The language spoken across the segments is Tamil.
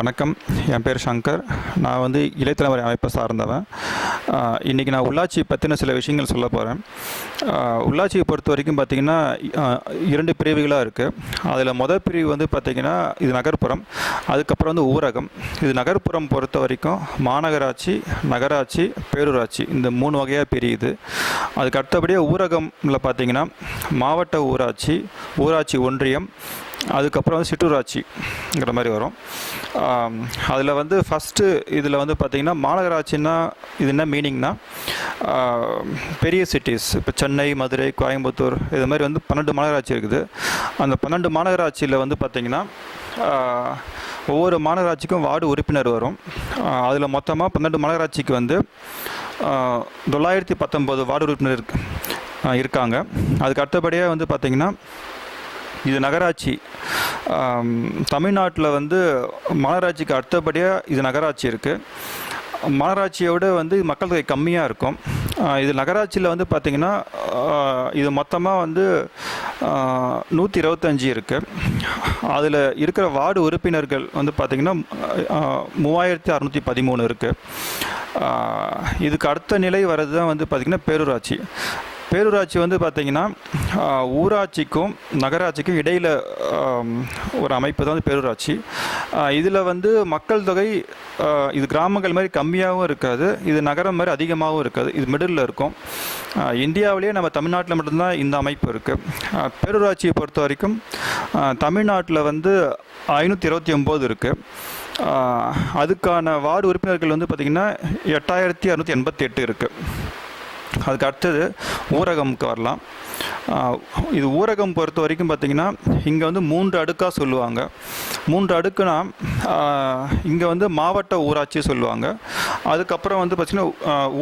வணக்கம். என் பேர் சங்கர். நான் வந்து இளைத்தலைமுறை அமைப்பை சார்ந்தவன். இன்றைக்கி இன்னைக்கு நான் உள்ளாட்சி பற்றின சில விஷயங்கள் சொல்ல போகிறேன் உள்ளாட்சியை பொறுத்த வரைக்கும் பார்த்திங்கன்னா இரண்டு பிரிவுகளாக இருக்குது அதில் முதல் பிரிவு வந்து பார்த்திங்கன்னா இது நகர்ப்புறம். அதுக்கப்புறம் வந்து ஊரகம். இது நகர்ப்புறம் பொறுத்த வரைக்கும் மாநகராட்சி நகராட்சி பேரூராட்சி. இந்த மூணு வகையாக பிரியுது. அதுக்கு அடுத்தபடியாக ஊரகமில் பார்த்திங்கன்னா மாவட்ட ஊராட்சி ஊராட்சி ஒன்றியம் அதுக்கப்புறம் வந்து சிற்றூராட்சிங்கிற மாதிரி வரும். அதில் வந்து ஃபஸ்ட்டு இதில் வந்து பார்த்திங்கன்னா மாநகராட்சின்னா இது என்ன மீனிங்னா பெரிய சிட்டிஸ் இப்போ சென்னை மதுரை கோயம்புத்தூர் இது மாதிரி வந்து பன்னெண்டு மாநகராட்சி இருக்குது. அந்த பன்னெண்டு மாநகராட்சியில் வந்து பார்த்திங்கன்னா ஒவ்வொரு மாநகராட்சிக்கும் வார்டு உறுப்பினர் வரும். அதில் மொத்தமாக பன்னெண்டு மாநகராட்சிக்கு வந்து தொள்ளாயிரத்தி பத்தொம்போது வார்டு உறுப்பினர் இருக்காங்க. அதுக்கு அடுத்தபடியாக வந்து பார்த்திங்கன்னா இது நகராட்சி. தமிழ்நாட்டில் வந்து மாநகராட்சிக்கு அடுத்தபடியாக இது நகராட்சி இருக்குது மாநகராட்சியோட வந்து மக்கள் தொகை கம்மியாக இருக்கும். இது நகராட்சியில் வந்து பார்த்திங்கன்னா இது மொத்தமாக வந்து நூற்றி இருபத்தஞ்சி இருக்குது அதில் இருக்கிற வார்டு உறுப்பினர்கள் வந்து பார்த்திங்கன்னா மூவாயிரத்தி அறநூற்றி பதிமூணு இருக்குது இதுக்கு அடுத்த நிலை வர்றது தான் வந்து பார்த்திங்கன்னா பேரூராட்சி. பேரூராட்சி வந்து பார்த்திங்கன்னா ஊராட்சிக்கும் நகராட்சிக்கும் இடையில் ஒரு அமைப்பு தான் வந்து பேரூராட்சி. இதில் வந்து மக்கள் தொகை இது கிராமங்கள் மாதிரி கம்மியாகவும் இருக்காது. இது நகரம் மாதிரி அதிகமாகவும் இருக்காது. இது மிடில் இருக்கும். இந்தியாவிலேயே நம்ம தமிழ்நாட்டில் மட்டும்தான் இந்த அமைப்பு இருக்குது பேரூராட்சியை பொறுத்த வரைக்கும் தமிழ்நாட்டில் வந்து ஐநூற்றி இருபத்தி ஒம்பது இருக்குது அதுக்கான வார்டு உறுப்பினர்கள் வந்து பார்த்திங்கன்னா எட்டாயிரத்தி அறுநூற்றி எண்பத்தி எட்டு இருக்குது அதுக்கு அடுத்தது ஊரகம்க்கு வரலாம். இது ஊரகம் பொறுத்த வரைக்கும் பார்த்திங்கன்னா இங்கே வந்து மூன்று அடுக்காக சொல்லுவாங்க. மூன்று அடுக்குனா இங்கே வந்து மாவட்ட ஊராட்சி சொல்லுவாங்க. அதுக்கப்புறம் வந்து பார்த்திங்கன்னா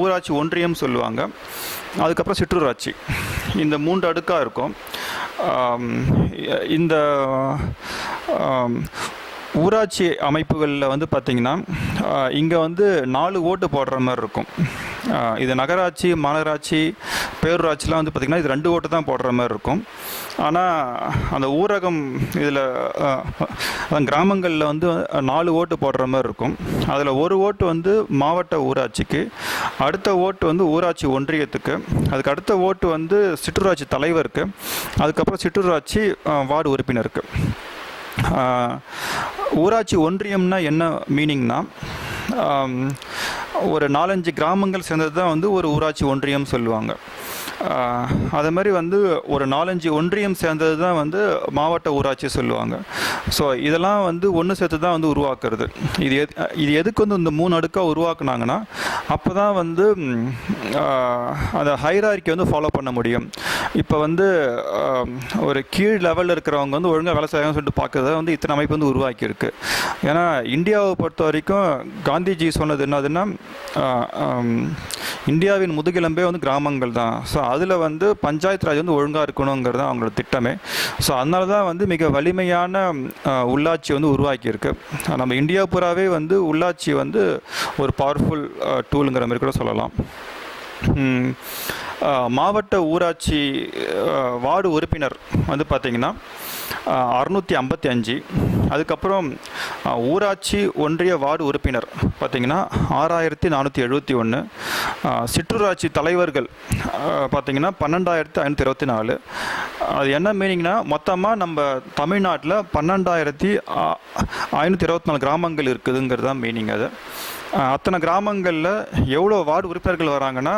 ஊராட்சி ஒன்றியம் சொல்லுவாங்க. அதுக்கப்புறம் சிற்றூராட்சி. இந்த மூன்று அடுக்காக இருக்கும். இந்த ஊராட்சி அமைப்புகளில் வந்து பார்த்திங்கன்னா இங்கே வந்து நாலு ஓட்டு போடுற மாதிரி இருக்கும். இது நகராட்சி மாநகராட்சி பேரூராட்சிலாம் வந்து பார்த்திங்கன்னா இது ரெண்டு ஓட்டு தான் போடுற மாதிரி இருக்கும். ஆனால் அந்த ஊரகம் இதில் கிராமங்களில் வந்து நாலு ஓட்டு போடுற மாதிரி இருக்கும். அதில் ஒரு ஓட்டு வந்து மாவட்ட ஊராட்சிக்கு அடுத்த ஓட்டு வந்து ஊராட்சி ஒன்றியத்துக்கு அதுக்கு அடுத்த ஓட்டு வந்து சிற்றூராட்சி தலைவருக்கு அதுக்கப்புறம் சிற்றூராட்சி வார்டு உறுப்பினருக்கு. ஊராட்சி ஒன்றியம்னா என்ன மீனிங்னா ஒரு நாலஞ்சு கிராமங்கள் சேர்ந்தது தான் வந்து ஒரு ஊராட்சி ஒன்றியம் சொல்லுவாங்க. ஆஹ் அதே மாதிரி வந்து ஒரு நாலஞ்சு ஒன்றியம் சேர்ந்தது தான் வந்து மாவட்ட ஊராட்சி சொல்லுவாங்க. ஸோ இதெல்லாம் வந்து ஒன்று சேர்த்து தான் வந்து உருவாக்குறது. இது எது இது எதுக்கு வந்து இந்த மூணு அடுக்காக உருவாக்குனாங்கன்னா அப்போ தான் வந்து அந்த ஹைரார்க்கி வந்து ஃபாலோ பண்ண முடியும். இப்போ வந்து ஒரு கீழ் லெவலில் இருக்கிறவங்க வந்து ஒழுங்காக வேலை செய்யணும்னு சொல்லிட்டு பார்க்கறத வந்து இத்தனை அமைப்பு வந்து உருவாக்கியிருக்கு. ஏன்னா இந்தியாவை பொறுத்த வரைக்கும் காந்திஜி சொன்னது என்னதுன்னா இந்தியாவின் முதுகெலும்பே வந்து கிராமங்கள் தான். ஸோ அதில் வந்து பஞ்சாயத்து ராஜ் வந்து ஒழுங்காக இருக்கணுங்கிறது தான் அவங்களோட திட்டமே. ஸோ அதனால தான் வந்து மிக வலிமையான உள்ளாட்சி வந்து உருவாக்கியிருக்கு. நம்ம இந்தியா பூராவே வந்து உள்ளாட்சி வந்து ஒரு பவர்ஃபுல் டூலுங்கிற மாதிரி கூட சொல்லலாம். மாவட்ட ஊராட்சி வார்டு உறுப்பினர் வந்து பார்த்திங்கன்னா அறுநூற்றி ஐம்பத்தி அஞ்சு. அதுக்கப்புறம் ஊராட்சி ஒன்றிய வார்டு உறுப்பினர் பார்த்திங்கன்னா ஆறாயிரத்தி நானூற்றி எழுபத்தி ஒன்று சிற்றூராட்சி தலைவர்கள் பார்த்திங்கன்னா பன்னெண்டாயிரத்தி ஐநூற்றி இருபத்தி நாலு. அது என்ன மீனிங்னா மொத்தமாக நம்ம தமிழ்நாட்டில் பன்னெண்டாயிரத்தி ஐநூற்றி இருபத்தி நாலு கிராமங்கள் இருக்குதுங்கிறது தான் மீனிங் அது. அத்தனை கிராமங்களில் எவ்வளோ வார்டு உறுப்பினர்கள் வராங்கன்னா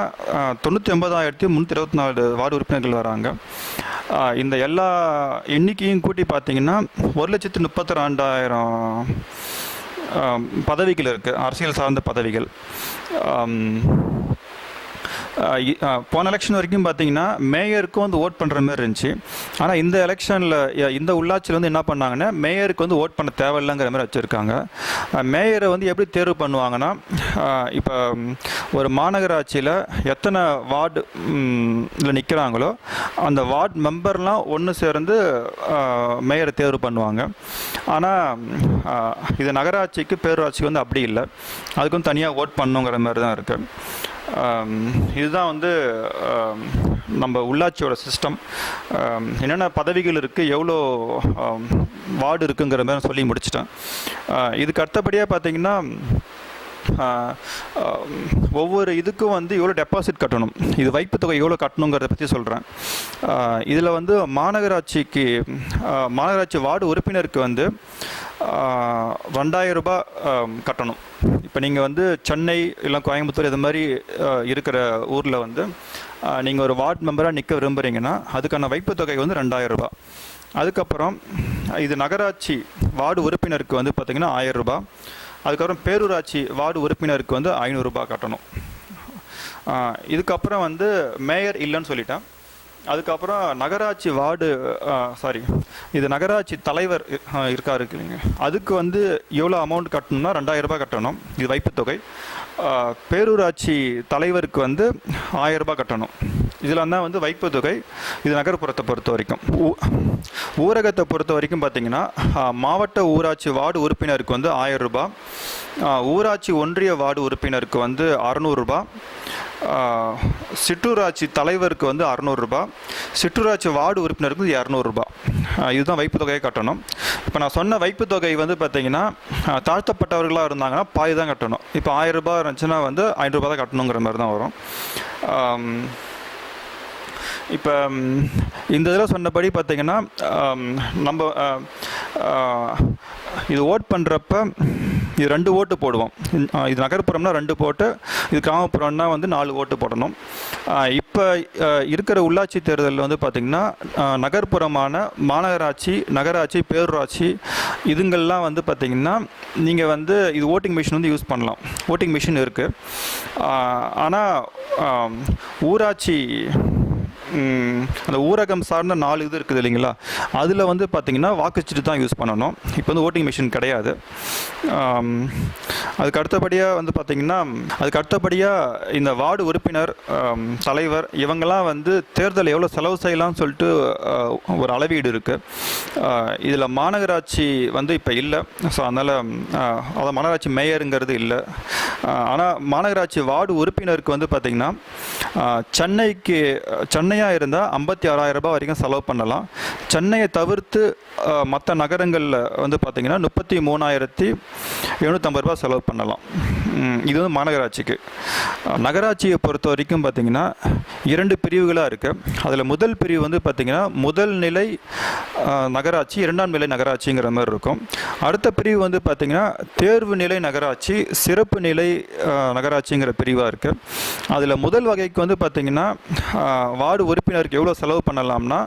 தொண்ணூற்றி ஒன்பதாயிரத்தி முந்நூற்றி இருபத்தி நாலு வார்டு உறுப்பினர்கள் வராங்க. இந்த எல்லா எண்ணிக்கையும் கூட்டி பார்த்தீங்கன்னா ஒரு லட்சத்து முப்பத்தி ரெண்டாயிரம் பதவிகள் இருக்குது அரசியல் சார்ந்த பதவிகள். போன எலெக்ஷன் வரைக்கும் பார்த்தீங்கன்னா மேயருக்கும் வந்து ஓட் பண்ணுற மாதிரி இருந்துச்சு. ஆனால் இந்த எலெக்ஷனில் இந்த உள்ளாட்சியில் வந்து என்ன பண்ணாங்கன்னா மேயருக்கு வந்து ஓட் பண்ண தேவையில்லைங்கிற மாதிரி வச்சுருக்காங்க. மேயரை வந்து எப்படி தேர்வு பண்ணுவாங்கன்னா இப்போ ஒரு மாநகராட்சியில் எத்தனை வார்டு இதில் நிற்கிறாங்களோ அந்த வார்டு மெம்பர்லாம் ஒன்று சேர்ந்து மேயரை தேர்வு பண்ணுவாங்க. ஆனால் இது நகராட்சிக்கு பேரூராட்சிக்கு வந்து அப்படி இல்லை. அதுக்கும் தனியாக ஓட் பண்ணுங்கிற மாதிரி தான் இருக்குது இதுதான் வந்து நம்ம உள்ளாட்சியோட சிஸ்டம் என்னென்ன பதவிகள் இருக்குது எவ்வளோ வார்டு இருக்குங்கிற மாதிரி சொல்லி முடிச்சிட்டேன். இதுக்கு அடுத்தபடியாக பார்த்தீங்கன்னா ஒவ்வொரு இதுக்கும் வந்து எவ்வளோ டெபாசிட் கட்டணும். இது வைப்பு தொகை எவ்வளோ கட்டணுங்கிறத பற்றி சொல்கிறேன் இதில் வந்து மாநகராட்சிக்கு மாநகராட்சி வார்டு உறுப்பினருக்கு வந்து ரெண்டாயிரம் ரூபாய் கட்டணும். இப்போ நீங்கள் வந்து சென்னை இல்லை கோயம்புத்தூர் இது மாதிரி இருக்கிற ஊரில் வந்து நீங்கள் ஒரு வார்டு மெம்பராக நிற்க விரும்புகிறீங்கன்னா அதுக்கான வைப்பு தொகை வந்து ரெண்டாயிரம் ரூபாய். அதுக்கப்புறம் இது நகராட்சி வார்டு உறுப்பினருக்கு வந்து பார்த்திங்கன்னா ஆயிரம் ரூபாய். அதுக்கப்புறம் பேரூராட்சி வார்டு உறுப்பினருக்கு வந்து ஐநூறுரூபா கட்டணும். இதுக்கப்புறம் வந்து மேயர் இல்லைன்னு சொல்லிட்டேன். அதுக்கப்புறம் நகராட்சி வார்டு சாரி இது நகராட்சி தலைவர் ஆஹ் இருக்காரு இல்லைங்க. அதுக்கு வந்து எவ்வளோ அமௌண்ட் கட்டணும்னா ரெண்டாயிரம் ரூபாய் கட்டணும். இது வைப்புத்தொகை. பேரூராட்சி தலைவருக்கு வந்து ஆயிரரூபா கட்டணும். இதில் தான் வந்து வைப்பு தொகை இது நகர்ப்புறத்தை பொறுத்த வரைக்கும். ஊ- ஊரகத்தை பொறுத்த வரைக்கும் பார்த்தீங்கன்னா மாவட்ட ஊராட்சி வார்டு உறுப்பினருக்கு வந்து ஆயிரம் ரூபாய் ஊராட்சி ஒன்றிய வார்டு உறுப்பினருக்கு வந்து அறநூறுரூபா சிற்றூராட்சி தலைவருக்கு வந்து அறநூறுரூபா சிற்றூராட்சி வார்டு உறுப்பினருக்கு வந்து இரநூறுபா இதுதான் வைப்பு தொகையை கட்டணும். இப்போ நான் சொன்ன வைப்பு தொகை வந்து பார்த்தீங்கன்னா தாழ்த்தப்பட்டவர்களாக இருந்தாங்கன்னா பாதி தான் கட்டணும். இப்போ ஆயிரம் ரூபாய் இருந்துச்சுன்னா வந்து ஐநூறுரூபா தான் கட்டணுங்கிற மாதிரி தான் வரும். இப்போ இந்த இதில் சொன்னபடி பார்த்தீங்கன்னா நம்ம இது ஓட் பண்ணுறப்ப இது ரெண்டு ஓட்டு போடுவோம். இது நகர்ப்புறம்னா ரெண்டு போட்டு இது கிராமப்புறம்னா வந்து நாலு ஓட்டு போடணும். இப்போ இருக்கிற உள்ளாட்சி தேர்தலில் வந்து பார்த்திங்கன்னா நகர்ப்புறமான மாநகராட்சி நகராட்சி பேரூராட்சி இதுங்கள்லாம் வந்து பார்த்திங்கன்னா நீங்கள் வந்து இது ஓட்டிங் மிஷின் வந்து யூஸ் பண்ணலாம். ஓட்டிங் மிஷின் இருக்குது ஆனால் ஊராட்சி அந்த ஊரகம் சார்ந்த நாலு இது இருக்குது இல்லைங்களா? அதில் வந்து பார்த்திங்கன்னா வாக்குச்சீட்டு தான் யூஸ் பண்ணணும். இப்போ வந்து ஓட்டிங் மிஷின் கிடையாது. அதுக்கு அடுத்தபடியாக வந்து பார்த்திங்கன்னா அதுக்கு அடுத்தபடியாக இந்த வார்டு உறுப்பினர் தலைவர் இவங்கெல்லாம் வந்து தேர்தல் எவ்வளோ செலவு செய்யலாம்னு சொல்லிட்டு ஒரு அளவீடு இருக்குது இதில் மாநகராட்சி வந்து இப்போ இல்லை. ஸோ அதனால் அதான் மாநகராட்சி மேயருங்கிறது இல்லை. ஆனால் மாநகராட்சி வார்டு உறுப்பினருக்கு வந்து பார்த்திங்கன்னா சென்னைக்கு சென்னை சென்னையாக இருந்தால் ஐம்பத்தி ஆறாயிரம் ரூபாய் வரைக்கும் செலவு பண்ணலாம். சென்னையை தவிர்த்து மற்ற நகரங்களில் வந்து பார்த்திங்கன்னா முப்பத்தி மூணாயிரத்தி எழுநூற்றம்பது ரூபாய் செலவு பண்ணலாம். இது வந்து மாநகராட்சிக்கு. நகராட்சியை பொறுத்த வரைக்கும் பார்த்திங்கன்னா இரண்டு பிரிவுகளாக இருக்குது அதில் முதல் பிரிவு வந்து பார்த்திங்கன்னா முதல் நிலை நகராட்சி இரண்டாம் நிலை நகராட்சிங்கிற மாதிரி இருக்கும். அடுத்த பிரிவு வந்து பார்த்திங்கன்னா தேர்வு நிலை நகராட்சி சிறப்பு நிலை நகராட்சிங்கிற பிரிவாக இருக்குது அதில் முதல் வகைக்கு வந்து பார்த்திங்கன்னா வார்டு உறுப்பினருக்கு எவ்வளோ செலவு பண்ணலாம்னா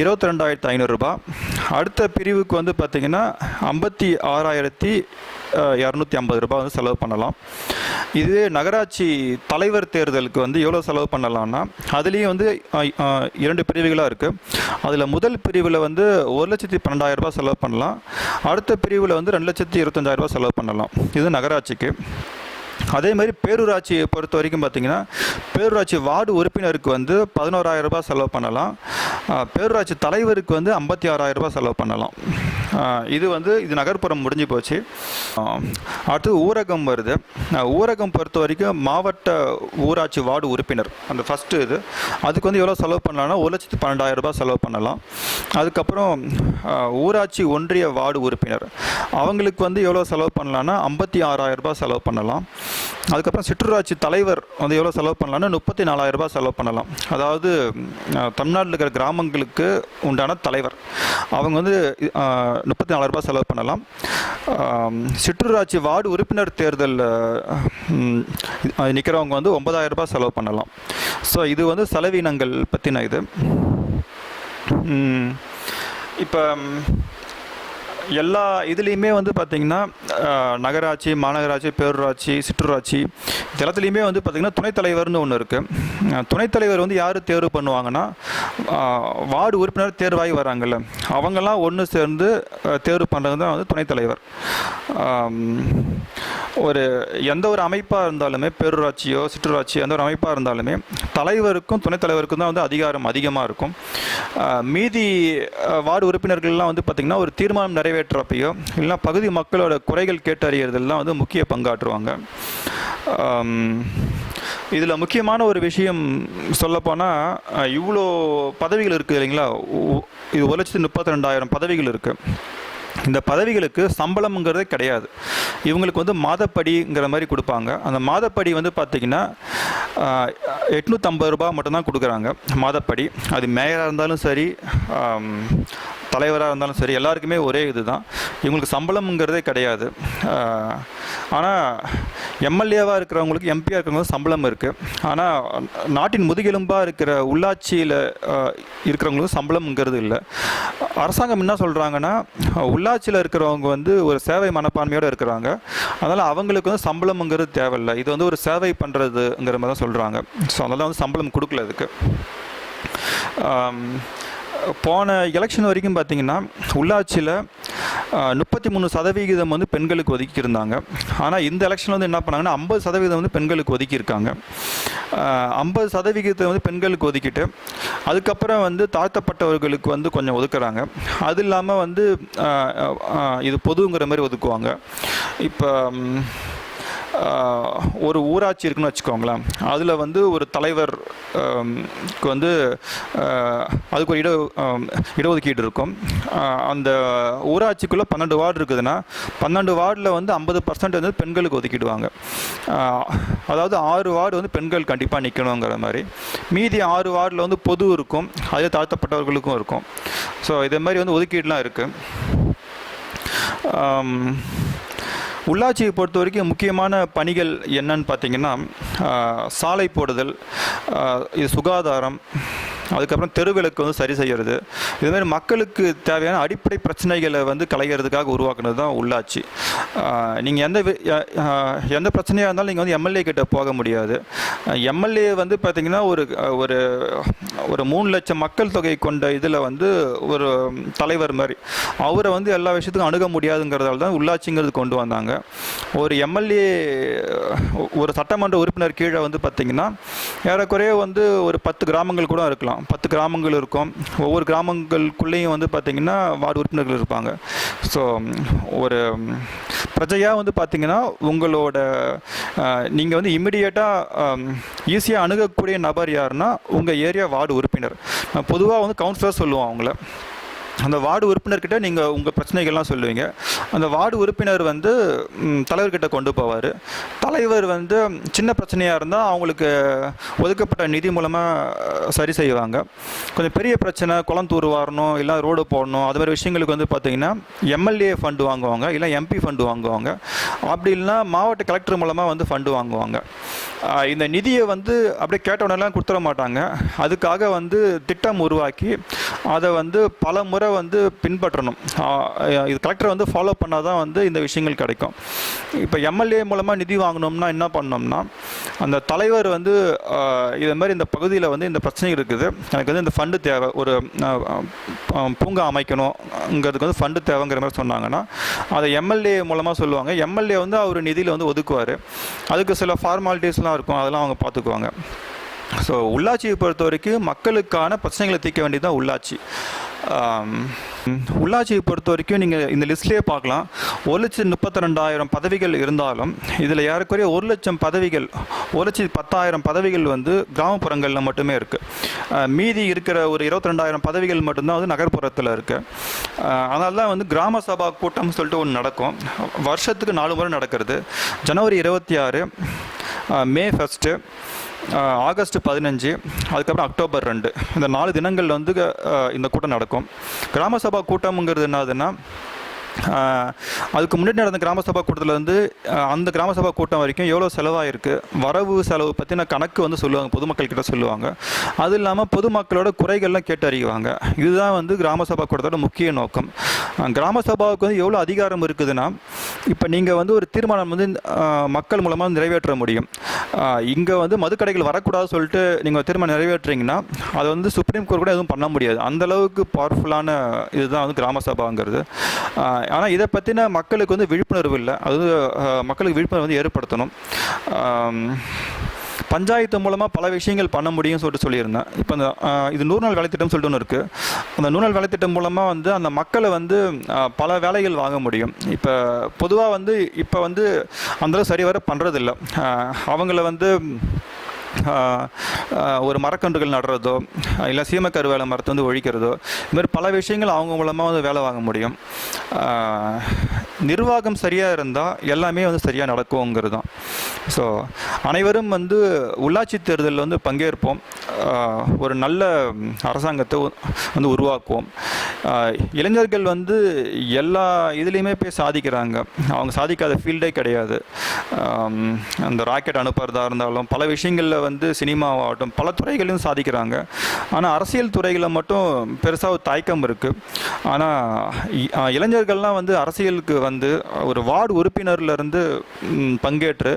இருபத்தி ரெண்டாயிரத்து ஐநூறுரூபா அடுத்த பிரிவுக்கு வந்து பார்த்திங்கன்னா ஐம்பத்தி ஆறாயிரத்தி இரநூத்தி ஐம்பது ரூபாய் வந்து செலவு பண்ணலாம். இதுவே நகராட்சி தலைவர் தேர்தலுக்கு வந்து எவ்வளோ செலவு பண்ணலாம்னா அதுலேயும் வந்து இரண்டு பிரிவுகளாக இருக்குது அதில் முதல் பிரிவில் வந்து ஒரு லட்சத்தி பன்னெண்டாயிரரூபா செலவு பண்ணலாம். அடுத்த பிரிவில் வந்து ரெண்டு லட்சத்தி இருபத்தஞ்சாயிரம் செலவு பண்ணலாம். இது நகராட்சிக்கு. அதே மாதிரி பேரூராட்சியை பொறுத்த வரைக்கும் பார்த்தீங்கன்னா பேரூராட்சி வார்டு உறுப்பினருக்கு வந்து பதினோராயிரம் ரூபாய் செலவு பண்ணலாம். பேரூராட்சி தலைவருக்கு வந்து ஐம்பத்தி ஆறாயிரம் ரூபாய் செலவு பண்ணலாம். இது வந்து இது நகர்ப்புறம் முடிஞ்சு போச்சு. அடுத்து ஊரகம் வருது. ஊரகம் பொறுத்த வரைக்கும் மாவட்ட ஊராட்சி வார்டு உறுப்பினர் அந்த ஃபஸ்ட்டு இது. அதுக்கு வந்து எவ்வளோ செலவு பண்ணலாம்னா ஒரு லட்சத்து பன்னெண்டாயிரம் ரூபாய் செலவு பண்ணலாம். அதுக்கப்புறம் ஊராட்சி ஒன்றிய வார்டு உறுப்பினர் அவங்களுக்கு வந்து எவ்வளோ செலவு பண்ணலான்னா ஐம்பத்தி ஆறாயிரம் ரூபாய் செலவு பண்ணலாம். அதுக்கப்புறம் சிற்றூராட்சி தலைவர் வந்து எவ்வளோ செலவு பண்ணலாம்னா முப்பத்தி நாலாயிரம் ரூபாய் செலவு பண்ணலாம். அதாவது தமிழ்நாட்டில் இருக்கிற கிராமங்களுக்கு உண்டான தலைவர். அவங்க வந்து முப்பத்தி நாலாயிரம் ரூபாய் செலவு பண்ணலாம். சிற்றூராட்சி வார்டு உறுப்பினர் தேர்தலில் நிற்கிறவங்க வந்து ஒன்பதாயிரம் ரூபாய் செலவு பண்ணலாம். ஸோ இது வந்து செலவினங்கள் பற்றின இது. இப்போ எல்லா இதுலேயுமே வந்து பார்த்திங்கன்னா நகராட்சி மாநகராட்சி பேரூராட்சி சிற்றூராட்சி இது எல்லாத்துலேயுமே வந்து பார்த்திங்கன்னா துணைத் தலைவர்னு ஒன்று இருக்குது துணைத்தலைவர் வந்து யார் தேர்வு பண்ணுவாங்கன்னா வார்டு உறுப்பினர் தேர்வாகி வராங்கல்ல. அவங்கெல்லாம் ஒன்று சேர்ந்து தேர்வு பண்ணுறது தான் வந்து துணைத்தலைவர் ஒரு எந்த ஒரு அமைப்பாக இருந்தாலுமே பேரூராட்சியோ சிற்றூராட்சியோ எந்த ஒரு அமைப்பாக இருந்தாலுமே தலைவருக்கும் துணைத் தலைவருக்கும் தான் வந்து அதிகாரம் அதிகமாக இருக்கும். மீதி வார்டு உறுப்பினர்கள்லாம் வந்து பார்த்திங்கன்னா ஒரு தீர்மானம் நிறைய நிறைவேற்றுறப்பையோ இல்லைனா பகுதி மக்களோட குறைகள் கேட்டறியறதெல்லாம் வந்து முக்கிய பங்காற்றுவாங்க. இதில் முக்கியமான ஒரு விஷயம் சொல்லப்போனால் இவ்வளோ பதவிகள் இருக்குது இல்லைங்களா? இது ஒரு லட்சத்து முப்பத்தி ரெண்டாயிரம் பதவிகள் இருக்குது இந்த பதவிகளுக்கு சம்பளம்ங்கிறதே கிடையாது. இவங்களுக்கு வந்து மாதப்படிங்கிற மாதிரி கொடுப்பாங்க. அந்த மாதப்படி வந்து பார்த்திங்கன்னா எட்நூற்றம்பது ரூபாய் மட்டும்தான் கொடுக்குறாங்க மாதப்படி. அது மேயராக இருந்தாலும் சரி தலைவராக இருந்தாலும் சரி எல்லாருக்குமே ஒரே இதுதான். இவங்களுக்கு சம்பளம்ங்கிறதே கிடையாது. ஆனால் எம்எல்ஏவாக இருக்கிறவங்களுக்கு எம்பியாக இருக்கிறவங்களுக்கு சம்பளம் இருக்குது ஆனால் நாட்டின் முதுகெலும்பாக இருக்கிற உள்ளாட்சியில் இருக்கிறவங்களுக்கு சம்பளம்ங்கிறது இல்லை. அரசாங்கம் என்ன சொல்கிறாங்கன்னா உள்ளாட்சியில் இருக்கிறவங்க வந்து ஒரு சேவை மனப்பான்மையோடு இருக்கிறாங்க. அதனால் அவங்களுக்கு வந்து சம்பளம்ங்கிறது தேவையில்லை. இது வந்து ஒரு சேவை பண்ணுறதுங்கிற மாதிரி தான் சொல்கிறாங்க ஸோ அதனால் வந்து சம்பளம் கொடுக்கல இதுக்கு. போன எலெக்ஷன் வரைக்கும் பார்த்தீங்கன்னா உள்ளாட்சியில் முப்பத்தி மூணு சதவிகிதம் வந்து பெண்களுக்கு ஒதுக்கியிருந்தாங்க. ஆனால் இந்த எலெக்ஷனில் வந்து என்ன பண்ணாங்கன்னா ஐம்பது சதவீதம் வந்து பெண்களுக்கு ஒதுக்கியிருக்காங்க. ஐம்பது சதவிகிதத்தை வந்து பெண்களுக்கு ஒதுக்கிட்டு அதுக்கப்புறம் வந்து தாழ்த்தப்பட்டவர்களுக்கு வந்து கொஞ்சம் ஒதுக்குறாங்க. அது இல்லாமல் வந்து இது பொதுங்கிற மாதிரி ஒதுக்குவாங்க. இப்போ ஒரு ஊராட்சி இருக்குன்னு வச்சுக்கோங்களேன். அதில் வந்து ஒரு தலைவர் வந்து அதுக்கு ஒரு இட இடஒதுக்கீடு இருக்கும். அந்த ஊராட்சிக்குள்ளே பன்னெண்டு வார்டு இருக்குதுன்னா பன்னெண்டு வார்டில் வந்து ஐம்பது பர்சன்ட் வந்து பெண்களுக்கு ஒதுக்கிடுவாங்க. அதாவது ஆறு வார்டு வந்து பெண்கள் கண்டிப்பாக நிற்கணுங்கிற மாதிரி. மீதி ஆறு வார்டில் வந்து பொது இருக்கும் அதே தாழ்த்தப்பட்டவர்களுக்கும் இருக்கும். ஸோ இதே மாதிரி வந்து ஒதுக்கீடுலாம் இருக்குது உள்ளாட்சியை பொறுத்த வரைக்கும் முக்கியமான பணிகள் என்னன்னு பார்த்தீங்கன்னா சாலை போடுதல் இது சுகாதாரம் அதுக்கப்புறம் தெருவிளக்கு வந்து சரி செய்கிறது இதுமாதிரி மக்களுக்கு தேவையான அடிப்படை பிரச்சனைகளை வந்து கலைகிறதுக்காக உருவாக்குனது தான் உள்ளாட்சி. நீங்கள் எந்த வி- எந்த பிரச்சனையாக இருந்தாலும் நீங்கள் வந்து எம்எல்ஏ கிட்ட போக முடியாது. எம்எல்ஏ வந்து பார்த்தீங்கன்னா ஒரு ஒரு ஒரு மூணு லட்சம் மக்கள் தொகை கொண்ட இதில் வந்து ஒரு தலைவர் மாதிரி. அவரை வந்து எல்லா விஷயத்துக்கும் அணுக முடியாதுங்கிறதால தான் உள்ளாட்சிங்கிறது கொண்டு வந்தாங்க. ஒரு எம்எல்ஏ ஒரு சட்டமன்ற உறுப்பினர் கீழே வந்து பார்த்தீங்கன்னா ஏறக்குறைய வந்து ஒரு பத்து கிராமங்கள் கூட இருக்கலாம். பத்து கிராமங்கள் இருக்கும். ஒவ்வொரு கிராமங்களுக்குள்ளேயும் வந்து பார்த்தீங்கன்னா வார்டு உறுப்பினர்கள் இருப்பாங்க. ஸோ ஒரு பிரஜையாக வந்து பார்த்தீங்கன்னா உங்களோட நீங்கள் வந்து இமிடியேட்டாக ஈஸியாக அணுகக்கூடிய நபர் யாருன்னா உங்கள் ஏரியா வார்டு உறுப்பினர். பொதுவாக வந்து கவுன்சிலர் சொல்லுவோம் அவங்கள. அந்த வார்டு உறுப்பினர்கிட்ட நீங்கள் உங்கள் பிரச்சனைகள்லாம் சொல்லுவீங்க. அந்த வார்டு உறுப்பினர் வந்து தலைவர்கிட்ட கொண்டு போவார். தலைவர் வந்து சின்ன பிரச்சனையாக இருந்தால் அவங்களுக்கு ஒதுக்கப்பட்ட நிதி மூலமாக சரி செய்வாங்க. கொஞ்சம் பெரிய பிரச்சனை குளம் தூர் வாரணும் இல்லை ரோடு போடணும் அது மாதிரி விஷயங்களுக்கு வந்து பார்த்தீங்கன்னா எம்எல்ஏ ஃபண்டு வாங்குவாங்க இல்லை எம்பி ஃபண்டு வாங்குவாங்க. அப்படி இல்லைன்னா மாவட்ட கலெக்டர் மூலமாக வந்து ஃபண்டு வாங்குவாங்க. இந்த நிதியை வந்து அப்படியே கேட்ட உடனேலாம் கொடுத்துட மாட்டாங்க. அதுக்காக வந்து திட்டம் உருவாக்கி அதை வந்து பல முறை வந்து பின்பற்றணும். இது கலெக்டர் வந்து ஃபாலோ பண்ணால் தான் வந்து இந்த விஷயங்கள் கிடைக்கும். இப்போ எம்எல்ஏ மூலமாக நிதி வாங்கினோம்னா என்ன பண்ணோம்னா அந்த தலைவர் வந்து ஆஹ் இது மாதிரி இந்த பகுதியில் வந்து இந்த பிரச்சனை இருக்குது. எனக்கு வந்து இந்த ஃபண்டு தேவை. ஒரு பூங்கா அமைக்கணுங்கிறதுக்கு வந்து ஃபண்டு தேவைங்கிற மாதிரி சொன்னாங்கன்னா அதை எம்எல்ஏ மூலமாக சொல்லுவாங்க. எம்எல்ஏ வந்து அவர் நிதியில் வந்து ஒதுக்குவார். அதுக்கு சில ஃபார்மாலிட்டிஸ்லாம் இருக்கும். அதெல்லாம் அவங்க பார்த்துக்குவாங்க. ஸோ உள்ளாட்சியை பொறுத்த வரைக்கும் மக்களுக்கான பிரச்சனைகளை தீர்க்க வேண்டியது தான் உள்ளாட்சி உள்ளாட்சியை பொறுத்த வரைக்கும் நீங்கள் இந்த லிஸ்ட்லேயே பார்க்கலாம். ஒரு லட்சத்து முப்பத்தி ரெண்டாயிரம் பதவிகள் இருந்தாலும் இதில் ஏறக்குறைய ஒரு லட்சம் பதவிகள் ஒரு லட்சத்து பத்தாயிரம் பதவிகள் வந்து கிராமப்புறங்களில் மட்டுமே இருக்குது மீதி இருக்கிற ஒரு இருபத்தி ரெண்டாயிரம் பதவிகள் மட்டும்தான் வந்து நகர்ப்புறத்தில் இருக்குது அதனால தான் வந்து கிராம சபா கூட்டம்னு சொல்லிட்டு ஒன்று நடக்கும். வருஷத்துக்கு நாலு முறை நடக்கிறது. ஜனவரி இருபத்தி ஆறு மே ஃபஸ்ட்டு ஆகஸ்ட் பதினஞ்சு அதுக்கப்புறம் அக்டோபர் ரெண்டு. இந்த நாலு தினங்கள் வந்து இந்த கூட்டம் நடக்கும். கிராம சபா கூட்டம்ங்கிறது என்னதுன்னா அதுக்கு முன்னாடி நடந்த கிராம சபா கூட்டத்தில் வந்து அந்த கிராம சபா கூட்டம் வரைக்கும் எவ்வளோ செலவாயிருக்கு? வரவு செலவு பற்றின கணக்கு வந்து சொல்லுவாங்க பொதுமக்கள் கிட்ட சொல்லுவாங்க. அது இல்லாமல் பொதுமக்களோட குறைகள்லாம் கேட்டு அறிவாங்க. இதுதான் வந்து கிராம சபா கூட்டத்தோட முக்கிய நோக்கம். கிராம சபாவுக்கு வந்து எவ்வளோ அதிகாரம் இருக்குதுன்னா இப்போ நீங்கள் வந்து ஒரு தீர்மானம் வந்து மக்கள் மூலமாக நிறைவேற்ற முடியும். இங்கே வந்து மதுக்கடைகள் வரக்கூடாது சொல்லிட்டு நீங்கள் தீர்மானம் நிறைவேற்றுறீங்கன்னா அதை வந்து சுப்ரீம் கோர்ட் கூட எதுவும் பண்ண முடியாது. அந்தளவுக்கு பவர்ஃபுல்லான இதுதான் வந்து கிராம சபாங்கிறது. ஆனால் இதை பற்றின மக்களுக்கு வந்து விழிப்புணர்வு இல்லை. அது மக்களுக்கு விழிப்புணர்வு வந்து ஏற்படுத்தணும். பஞ்சாயத்து மூலமாக பல விஷயங்கள் பண்ண முடியும்னு சொல்லிட்டு சொல்லியிருந்தேன். இப்போ இந்த இது நூறு நாள் வேலைத்திட்டம் சொல்லிட்டு ஒன்று இருக்குது அந்த நூறு நாள் வேலைத்திட்டம் மூலமாக வந்து அந்த மக்களை வந்து பல வேலைகள் வாங்க முடியும். இப்போ பொதுவாக வந்து இப்போ வந்து அந்தளவு சரிவர பண்ணுறதில்ல அவங்கள வந்து ஒரு மரக்கன்றுகள் நடுறதோ இல்லை சீமக்கருவேல மரத்தை வந்து ஒழிக்கிறதோ இதுமாதிரி பல விஷயங்கள் அவங்க மூலமாக வந்து வேலை வாங்க முடியும். நிர்வாகம் சரியாக இருந்தால் எல்லாமே வந்து சரியாக நடக்குங்கிறது தான் ஸோ அனைவரும் வந்து உள்ளாட்சி தேர்தலில் வந்து பங்கேற்போம். ஒரு நல்ல அரசாங்கத்தை வந்து உருவாக்குவோம். இளைஞர்கள் வந்து எல்லா இதுலேயுமே போய் சாதிக்கிறாங்க. அவங்க சாதிக்காத ஃபீல்டே கிடையாது. அந்த ராக்கெட் அனுப்புறதா இருந்தாலும் பல விஷயங்களில் வந்து சினிமாவாகட்டும் பல துறைகளையும் சாதிக்கிறாங்க. ஆனால் அரசியல் துறைகளில் மட்டும் பெருசாக ஒரு தயக்கம் இருக்குது ஆனால் இளைஞர்கள்லாம் வந்து அரசியலுக்கு வந்து ஒரு வார்டு உறுப்பினர்லேருந்து பங்கேற்று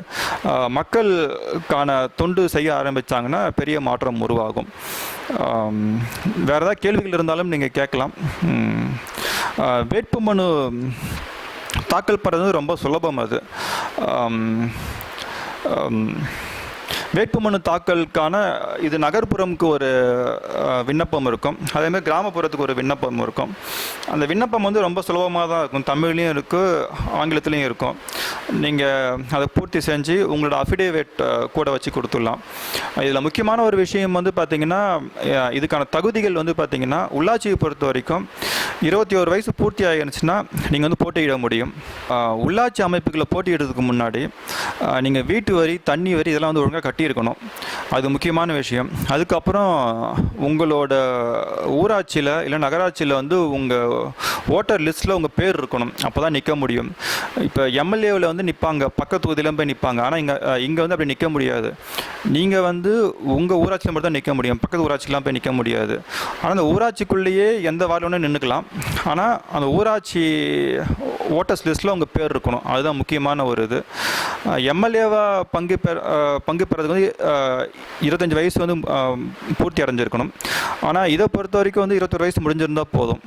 மக்களுக்கான தொண்டு செய்ய ஆரம்பித்தாங்கன்னா பெரிய மாற்றம் உருவாகும். வேறு ஏதாவது கேள்விகள் இருந்தாலும் நீங்கள் கேட்கலாம். வேட்பு மனு வேட்புமனு தாக்கல் பண்ணுறது ரொம்ப சுலபம் அது. வேட்புமனு தாக்கலுக்கான இது நகர்ப்புறம்க்கு ஒரு விண்ணப்பம் இருக்கும். அதேமாதிரி கிராமப்புறத்துக்கு ஒரு விண்ணப்பம் இருக்கும். அந்த விண்ணப்பம் வந்து ரொம்ப சுலபமாக தான் இருக்கும். தமிழ்லேயும் இருக்குது ஆங்கிலத்துலேயும் இருக்கும். நீங்கள் அதை பூர்த்தி செஞ்சு உங்களோட அஃபிடேவிட் கூட வச்சு கொடுத்துடலாம். இதில் முக்கியமான ஒரு விஷயம் வந்து பார்த்திங்கன்னா இதுக்கான தகுதிகள் வந்து பார்த்திங்கன்னா உள்ளாட்சியை பொறுத்த வரைக்கும் இருபத்தி ஒரு வயசு பூர்த்தி ஆகிருந்துச்சுன்னா நீங்கள் வந்து போட்டியிட முடியும். உள்ளாட்சி அமைப்புகளை போட்டியிடுறதுக்கு முன்னாடி நீங்கள் வீட்டு வரி தண்ணி வரி இதெல்லாம் வந்து ஒழுங்காக கட்டியிருக்கணும். அது முக்கியமான விஷயம். அதுக்கப்புறம் உங்களோட ஊராட்சியில் இல்லை நகராட்சியில் வந்து உங்கள் ஓட்டர் லிஸ்ட்டில் உங்கள் பேர் இருக்கணும். அப்போ தான் நிற்க முடியும். இப்போ எம்எல்ஏவில் வந்து நிற்பாங்க பக்கத்து தொகுதியிலும் போய் நிற்பாங்க ஆனால் இங்கே இங்கே வந்து அப்படி நிற்க முடியாது. நீங்கள் வந்து உங்கள் ஊராட்சியில் மட்டும் தான் நிற்க முடியும். பக்கத்து ஊராட்சிக்கெலாம் போய் நிற்க முடியாது. ஆனால் அந்த ஊராட்சிக்குள்ளேயே எந்த வார்டு நின்றுக்கலாம் ஆனால் அந்த ஊராட்சி ஓட்டர்ஸ் லிஸ்ட்டில் உங்கள் பேர் இருக்கணும். அதுதான் முக்கியமான ஒரு இது. எம்எல்ஏவாக பங்கு பெற பங்கு பெறதுக்கு வந்து இருபத்தஞ்சி வயசு வந்து பூர்த்தி அடைஞ்சிருக்கணும். ஆனால் இதை பொறுத்த வரைக்கும் வந்து இருபத்தொரு வயசு முடிஞ்சிருந்தால் போதும்.